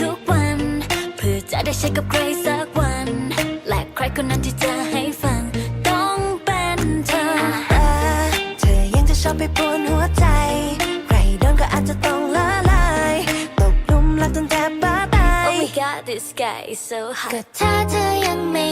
ทุกวัน เพื่อจะได้ใช้กับใครสักวัน และใครคนนั้นที่จะให้ฟัง ต้องเป็นเธอเอเธอยังจะชอบไปปวนหัวใจ ใครโดนก็อาจจะต้องละลาย ตกลุมรักจนแทบบ้าตาย Oh my god this guy is so hot ก็ถ้าเธอยังไม่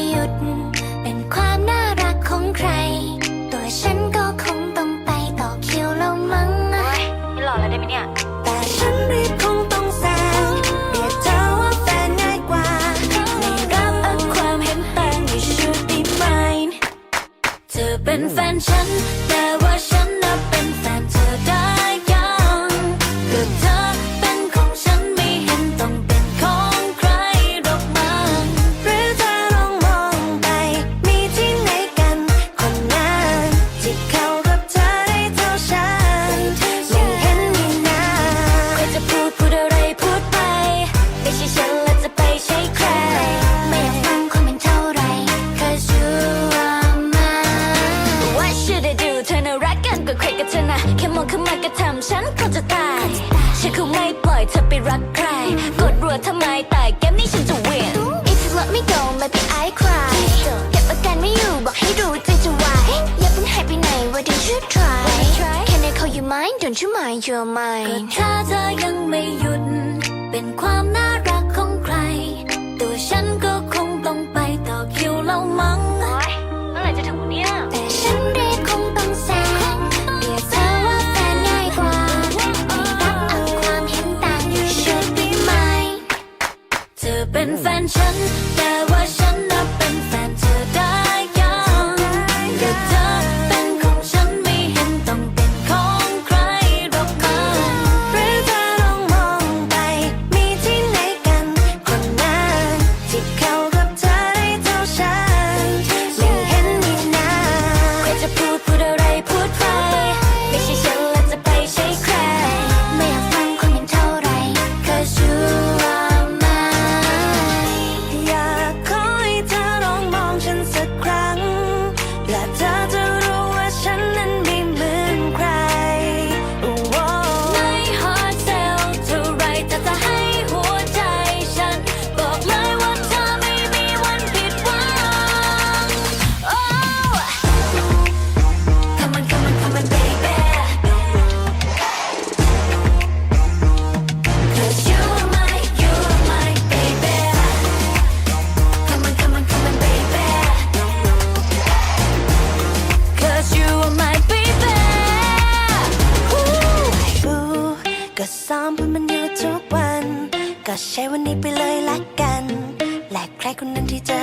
ฉัน แต่ว่าฉันนับเป็นแฟนเธอ ใครกับเธอนะแค่มองเข้ามาก็ทำฉันก็จะตายฉันคงไม่ปล่อยเธอไปรักใคร กดรัวทำไมแต่เกมนี้ฉันจะ win If you let me go maybe I cry เก็บอาการไม่อยู่บอกให้รู้ใจจะไหวอย่าเพิ่งหายไปไหน Why don't you try Can I call you mine Don't you mind you're ก็ mine ถ้าเธอยัง นแฟนฉัน แต่ว่าฉันนับเป็นแฟนเธอ เพื่อมันอยู่ทุกวัน ก็ใช้วันนี้ไปเลยละกัน และใครคนนั้นที่จะ